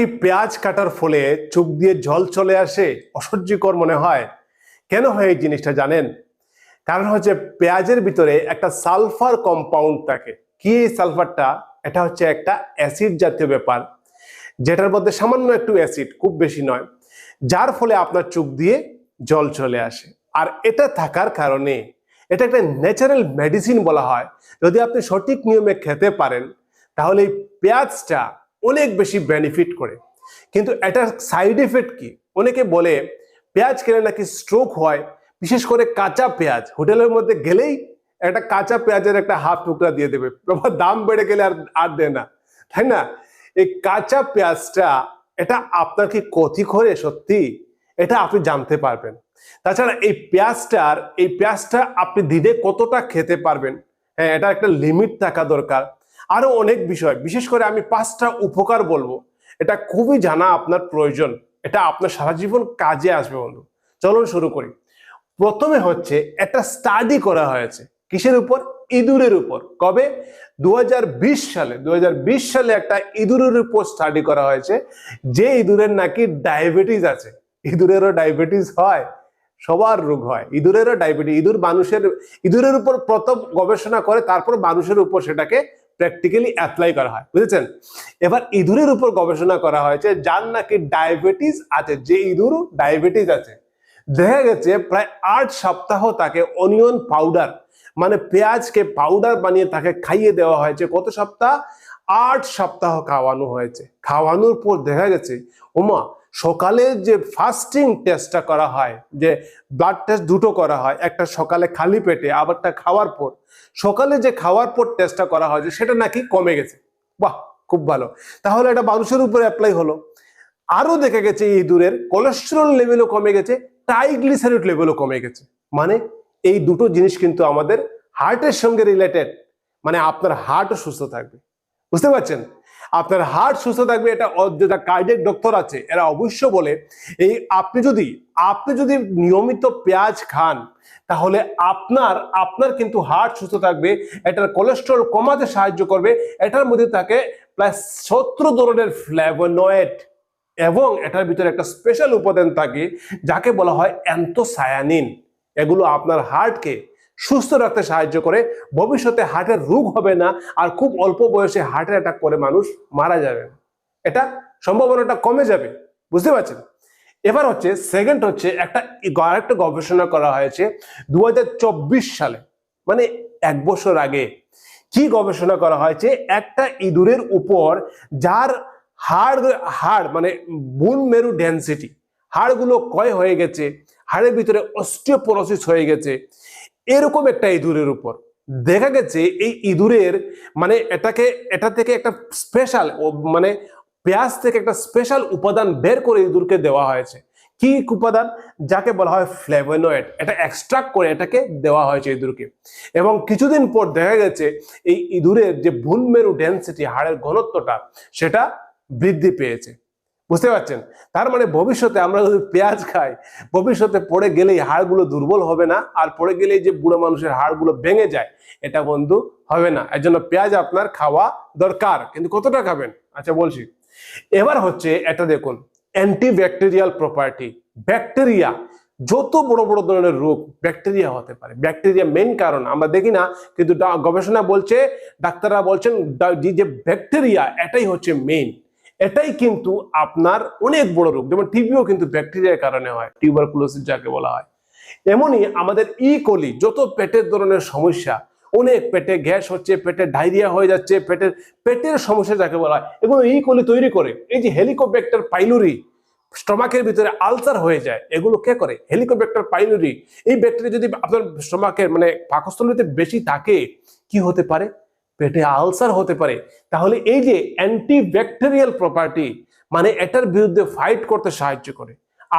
কি পেঁয়াজ কাটার ফলে চোখ দিয়ে জল চলে আসে? অসহ্যকর মনে হয়। কেন হয় এই জিনিসটা জানেন? কারণ হচ্ছে পেঁয়াজের ভিতরে একটা সালফার কম্পাউন্ড থাকে। কি এই সালফারটা? এটা হচ্ছে একটা অ্যাসিড জাতীয় ব্যাপার, যেটার মধ্যে সামান্য একটু অ্যাসিড, খুব বেশি নয়, যার ফলে আপনার চোখ দিয়ে জল চলে আসে। আর এটা থাকার কারণে, এটা একটা ন্যাচারাল মেডিসিন বলা হয়। যদি আপনি সঠিক নিয়মে খেতে পারেন, তাহলে এই পেঁয়াজটা অনেক বেশি বেনিফিট করে। কিন্তু এটার সাইড এফেক্ট কি? অনেকে বলে, পেঁয়াজ খেলে নাকি স্ট্রোক হয়, বিশেষ করে কাঁচা পেঁয়াজ। হোটেলের মধ্যে গেলেই একটা কাঁচা পেঁয়াজের একটা হাফ টুকরা দিয়ে দেবে। বাবা, দাম বেড়ে গেলে আর আর দেয় না। তাই না? এই কাঁচা পেঁয়াজটা, এটা আপনার কি ক্ষতি করে সত্যি? এটা আপনি জানতে পারবেন। তাছাড়া এই পেঁয়াজটার, এই পেঁয়াজটা আপনি দিনে কতটা খেতে পারবেন? হ্যাঁ এটা একটা লিমিট থাকা দরকার। আরও অনেক বিষয়, বিশেষ করে আমি পাঁচটা উপকার বলব। এটা খুবই জানা আপনার প্রয়োজন, এটা আপনার সারা জীবন কাজে আসবে বন্ধু। চলুন শুরু করি। প্রথমে হচ্ছে, একটা স্টাডি করা হয়েছে, কিসের উপর? ইঁদুরের উপর। কবে? দু হাজার বিশ সালে দু হাজার বিশ সালে একটা ইঁদুরের উপর স্টাডি করা হয়েছে, যে ইঁদুরের নাকি ডায়াবেটিস আছে। ইঁদুরেরও ডায়াবেটিস হয়, সবার রোগ হয়। ইঁদুরেরও ডায়াবেটিস ইঁদুর মানুষের, ইঁদুরের উপর প্রথম গবেষণা করে, তারপর মানুষের উপর সেটাকে প্র্যাকটিক্যালি অ্যাপ্লাই করা হয়, বুঝেছেন? এবার ইঁদুরের উপর গবেষণা করা হয়েছে, যার নাকি ডায়াবেটিস আছে, যে ইঁদুর ডায়াবেটিস আছে। দেখা গেছে প্রায় আট সপ্তাহ তাকে অনিয়ন পাউডার মানে পেঁয়াজকে পাউডার বানিয়ে তাকে খাইয়ে দেওয়া হয়েছে, কত সপ্তাহ? আট সপ্তাহ খাওয়ানো হয়েছে। খাওয়ানোর পর দেখা গেছে, ওমা সকালে যে ফাস্টিং টেস্টটা করা হয়, যে ব্লাড টেস্ট দুটো করা হয়, একটা সকালে খালি পেটে, আবারটা খাওয়ার পর, সকালে যে খাওয়ার পর টেস্টটা করা হয়েছে সেটা নাকি কমে গেছে। বাহ, খুব ভালো। তাহলে এটা মানুষের উপরে অ্যাপ্লাই হলো। আরও দেখা গেছে এই ইঁদুরের কোলেস্টেরল লেভেলও কমে গেছে ট্রাইগ্লিসারিড লেভেলও কমে গেছে। মানে এই দুটো জিনিস কিন্তু আমাদের হার্টের সঙ্গে রিলেটেড মানে আপনার হার্টও সুস্থ থাকবে। বুঝতে পারছেন? আপনার হার্ট সুস্থ থাকবে, এটা যেটা কার্ডিয়াক ডক্টর আছে, এরা অবশ্য বলে, এই আপনি যদি আপনি যদি নিয়মিত পেঁয়াজ খান, তাহলে আপনার আপনার কিন্তু হার্ট সুস্থ থাকবে, এটার কোলেস্ট্রল কমাতে সাহায্য করবে, এটার মধ্যে থাকে প্রায় সতেরো ধরনের ফ্ল্যাভোনয়েড এবং এটার ভিতরে একটা স্পেশাল উপাদান থাকে, যাকে বলা হয় অ্যান্থোসায়ানিন এগুলো আপনার হার্টকে সুস্থ রাখতে সাহায্য করে। ভবিষ্যতে হার্টের রোগ হবে না, আর খুব অল্প বয়সে হার্টের অ্যাটাক করে মানুষ মারা যাবে। এটা সম্ভাবনাটা কমে যাবে, বুঝতে পারছেন? এবার হচ্ছে সেকেন্ড হচ্ছে, একটা আরেকটা গবেষণা করা হয়েছে দু হাজার চব্বিশ সালে মানে এক বছর আগে। কি গবেষণা করা হয়েছে? একটা ইঁদুরের উপর যার হাড় হাড় মানে বুন মেরু ডেন্সিটি হাড়গুলো ক্ষয় হয়ে গেছে হাড়ের ভিতরে অস্টিওপোরোসিস হয়ে গেছে। এরকম একটা ইঁদুরের উপর। দেখা গেছে এই ইঁদুরের মানে এটাকে, এটা থেকে একটা স্পেশাল মানে পেঁয়াজ থেকে একটা স্পেশাল উপাদান বের করে ইঁদুরকে দেওয়া হয়েছে। কি উপাদান? যাকে বলা হয় ফ্লেভোনয়েড এটা এক্সট্রাক্ট করে এটাকে দেওয়া হয়েছে ইঁদুরকে। এবং কিছুদিন পর দেখা গেছে এই ইঁদুরের যে ভুনমেরু ডেন্সিটি হাড়ের ঘনত্বটা, সেটা বৃদ্ধি পেয়েছে। বুঝতে পারছেন? তার মানে ভবিষ্যতে আমরা যদি পেঁয়াজ খাই, ভবিষ্যতে পড়ে গেলেই হাড়গুলো দুর্বল হবে না, আর পড়ে গেলেই যে বুড়ো মানুষের হাড়গুলো ভেঙে যায়, এটা বন্ধু হবে না। এর জন্য পেঁয়াজ আপনার খাওয়া দরকার। কিন্তু কতটা খাবেন? আচ্ছা বলছি। এবার হচ্ছে এটা দেখুন অ্যান্টিব্যাকটেরিয়াল প্রপার্টি ব্যাকটেরিয়া যত বড় বড় ধরনের রোগ ব্যাকটেরিয়া হতে পারে। ব্যাকটেরিয়া মেন কারণ, আমরা দেখি না, কিন্তু গবেষণা বলছে, ডাক্তাররা বলছেন, যে ব্যাকটেরিয়া এটাই হচ্ছে মেইন এটাই কিন্তু আপনার অনেক বড় রোগ। যেমন টিবিও কিন্তু ব্যাকটেরিয়ার কারণে হয় টিউবারকুলোসিস যাকে বলা হয়। এমনই আমাদের ই কোলি যত পেটের ধরনের সমস্যা, অনেক পেটে গ্যাস হচ্ছে, পেটে ডায়রিয়া হয়ে যাচ্ছে পেটের পেটের সমস্যা যাকে বলা হয়, এগুলো ই কোলি তৈরি করে, এই যে হেলিকোব্যাক্টার পাইলুরি স্টমাকের ভিতরে আলসার হয়ে যায়, এগুলো কে করে? হেলিকোব্যাক্টার পাইলুরি এই ব্যাকটেরিয়া যদি আপনার স্টমাকের মানে পাকস্থলীতে বেশি থাকে, কি হতে পারে? পেটে আলসার হতে পারে, তাহলে এই যে অ্যান্টি অ্যান্টিব্যাকটেরিয়াল প্রপার্টি মানে এটার বিরুদ্ধে ফাইট করতে সাহায্য করে।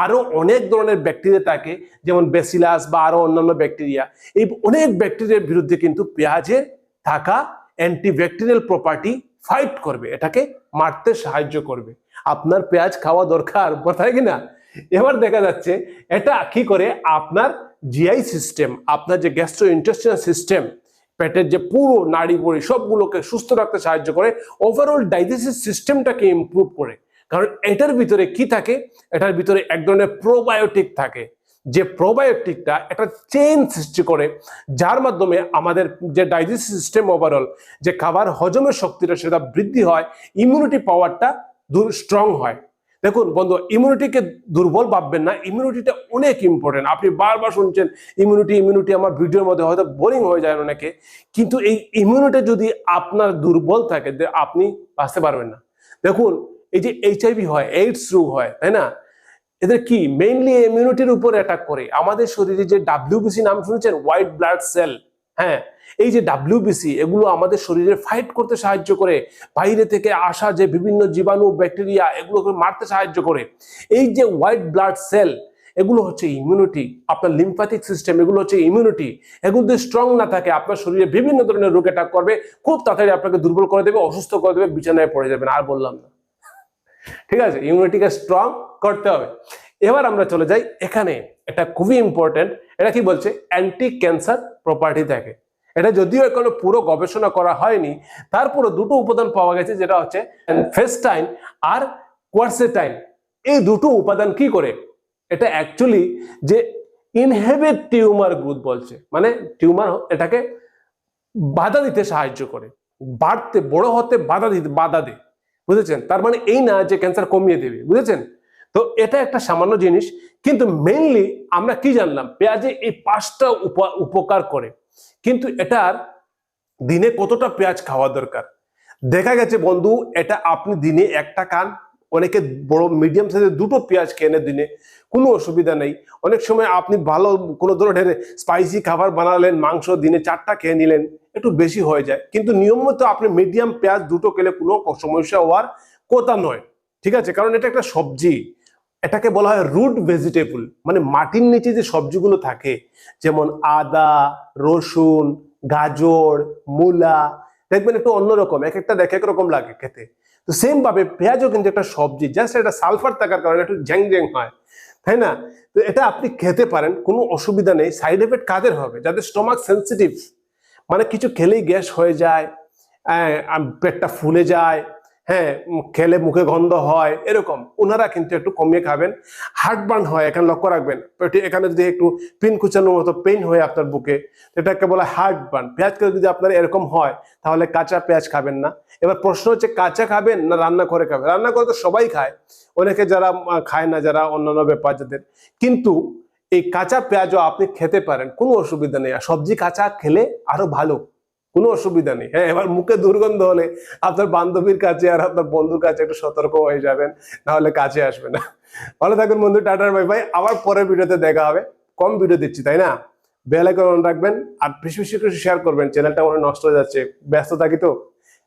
আরও অনেক ধরনের ব্যাকটেরিয়া থাকে, যেমন বেসিলাস বা আরও অন্যান্য ব্যাকটেরিয়া এই অনেক ব্যাকটেরিয়ার বিরুদ্ধে কিন্তু পেঁয়াজের থাকা অ্যান্টিব্যাকটেরিয়াল প্রপার্টি ফাইট করবে, এটাকে মারতে সাহায্য করবে। আপনার পেঁয়াজ খাওয়া দরকার, কোথায় কিনা? এবার দেখা যাচ্ছে, এটা কি করে? আপনার জিআই সিস্টেম আপনার যে গ্যাস্ট্রো ইন্টেস্টিনাল সিস্টেম পেটের যে পুরো নাড়ি বড়ি সবগুলোকে সুস্থ রাখতে সাহায্য করে ওভারঅল ডাইজেস্টিভ সিস্টেমটাকে ইমপ্রুভ করে। কারণ এটার ভিতরে কি থাকে? এটার ভিতরে এক ধরনের প্রোবায়োটিক থাকে। যে প্রোবায়োটিকটা একটা চেইন সৃষ্টি করে, যার মাধ্যমে আমাদের যে ডাইজেস্টিভ সিস্টেম ওভারঅল যে খাবার হজমের শক্তিটা সেটা বৃদ্ধি হয় ইমিউনিটি পাওয়ারটা দূর স্ট্রং হয়। দেখুন বন্ধু ইমিউনিটিকে দুর্বল ভাববেন না ইমিউনিটিটা অনেক ইম্পর্টেন্ট আপনি বারবার শুনছেন ইমিউনিটি ইমিউনিটি আমার ভিডিওর মধ্যে হয়তো বোরিং হয়ে যায় অনেকে। কিন্তু এই ইমিউনিটি যদি আপনার দুর্বল থাকে আপনি বাঁচতে পারবেন না। দেখুন, এই যে এইচআইভি হয় এইডস রোগ হয়, তাই না? এদের কি? মেইনলি ইমিউনিটির উপর অ্যাটাক করে। আমাদের শরীরে যে ডাব্লিউবিসি নাম শুনেছেন? হোয়াইট ব্লাড সেল হ্যাঁ এই যে ডাব্লিউবিসি এগুলো আমাদের শরীরে ফাইট করতে সাহায্য করে। বাইরে থেকে আসা যে বিভিন্ন জীবাণু, ব্যাকটেরিয়া, এগুলোকে মারতে সাহায্য করে। এই যে হোয়াইট ব্লাড সেল এগুলো হচ্ছে ইমিউনিটি আপনার লিম্ফাটিক সিস্টেম এগুলো হচ্ছে ইমিউনিটি এগুলো যদি স্ট্রং না থাকে, আপনার শরীরে বিভিন্ন ধরনের রোগ অ্যাটাক করবে, খুব তাড়াতাড়ি আপনাকে দুর্বল করে দেবে, অসুস্থ করে দেবে, বিছানায় পড়ে যাবেন, আর বললাম না। ঠিক আছে ইমিউনিটিকে স্ট্রং করতে হবে। এবার আমরা চলে যাই, এখানে এটা খুবই ইম্পর্টেন্ট এটা কি বলছে? অ্যান্টি ক্যান্সার প্রপার্টি থাকে এটা যদিও এখনও পুরো গবেষণা করা হয়নি তারপরে দুটো উপাদান পাওয়া গেছে, যেটা হচ্ছে ফেস্টাইন আর কোয়ারসেটাইন। এই দুটো উপাদান কি করে? এটা অ্যাকচুয়ালি যে ইনহেবিট টিউমার গ্রোথ বলছে। মানে টিউমার এটাকে বাধা দিতে সাহায্য করে। বাড়তে, বড় হতে বাধা দিতে, বাধা দেয়। বুঝেছেন? তার মানে এই না যে ক্যান্সার কমিয়ে দেবে। বুঝেছেন? তো এটা একটা সামান্য জিনিস। কিন্তু মেইনলি আমরা কি জানলাম? পেঁয়াজে এই পাঁচটা উপ- উপকার করে। কিন্তু এটার দিনে কতটা পেঁয়াজ খাওয়া দরকার? দেখা গেছে বন্ধু, এটা আপনি দিনে একটা খান, অনেকে বড় মিডিয়াম সাইজের দুটো পেঁয়াজ নেন দিনে, কোনো অসুবিধা নেই। অনেক সময় আপনি ভালো কোনো ধরনের স্পাইসি খাবার বানালেন, মাংস দিনে চারটা খেয়ে নিলেন, একটু বেশি হয়ে যায়। কিন্তু নিয়মিত আপনি মিডিয়াম পেঁয়াজ দুটো খেলে কোনো সমস্যা হওয়ার কথা নয়। ঠিক আছে? কারণ এটা একটা সবজি। এটাকে বলা হয় রুট ভেজিটেবল মানে মাটির নিচে যে সবজিগুলো থাকে, যেমন আদা, রসুন, গাজর, মূলা, দেখবেন একটু অন্যরকম, এক একটা দেখে একরকম লাগে খেতে। তো সেম ভাবে পেঁয়াজও কিন্তু একটা সবজি জাস্ট এটা সালফার থাকার কারণে একটু জ্যাং জ্যাং হয়, তাই না? তো এটা আপনি খেতে পারেন, কোনো অসুবিধা নেই সাইড এফেক্ট কাদের হবে? যাদের স্টমাক সেন্সিটিভ মানে কিছু খেলেই গ্যাস হয়ে যায় পেটটা ফুলে যায় হ্যাঁ খেলে মুখে গন্ধ হয়, এরকম। ওনারা কিন্তু একটু কমিয়ে খাবেন। হার্ট বার্ন হয়, এখানে লক্ষ্য রাখবেন। এখানে যদি একটু পিন কুচানোর মতো পেইন হয় আপনার বুকে, এটাকে বলা হার্ট বার্ন পেঁয়াজ করে যদি আপনার এরকম হয়, তাহলে কাঁচা পেঁয়াজ খাবেন না। এবার প্রশ্ন হচ্ছে, কাঁচা খাবেন না রান্না করে খাবেন? রান্না করে তো সবাই খায়। অনেকে যারা খায় না, যারা অন্যান্য ব্যাপার যাদের। কিন্তু এই কাঁচা পেঁয়াজও আপনি খেতে পারেন, কোনো অসুবিধা নেই। সবজি কাঁচা খেলে আরও ভালো। কোনো অসুবিধা নেই। হ্যাঁ এবার মুখে দুর্গন্ধ হলে আপনার বান্ধবীর কাছে আর আপনার বন্ধুর কাছে একটু সতর্ক হয়ে যাবেন, নাহলে কাছে আসবে না। ভালো থাকবেন বন্ধু টাটার ভাই ভাই আবার পরের ভিডিওতে দেখা হবে। কম ভিডিও দিচ্ছি, তাই না? বেল আইকন অন রাখবেন আর বেশি বেশি করে শেয়ার করবেন। চ্যানেলটা মনে নষ্ট হয়ে যাচ্ছে। ব্যস্ত থাকি তো।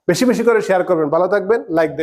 বেশি বেশি করে শেয়ার করবেন। ভালো থাকবেন লাইক দেবেন।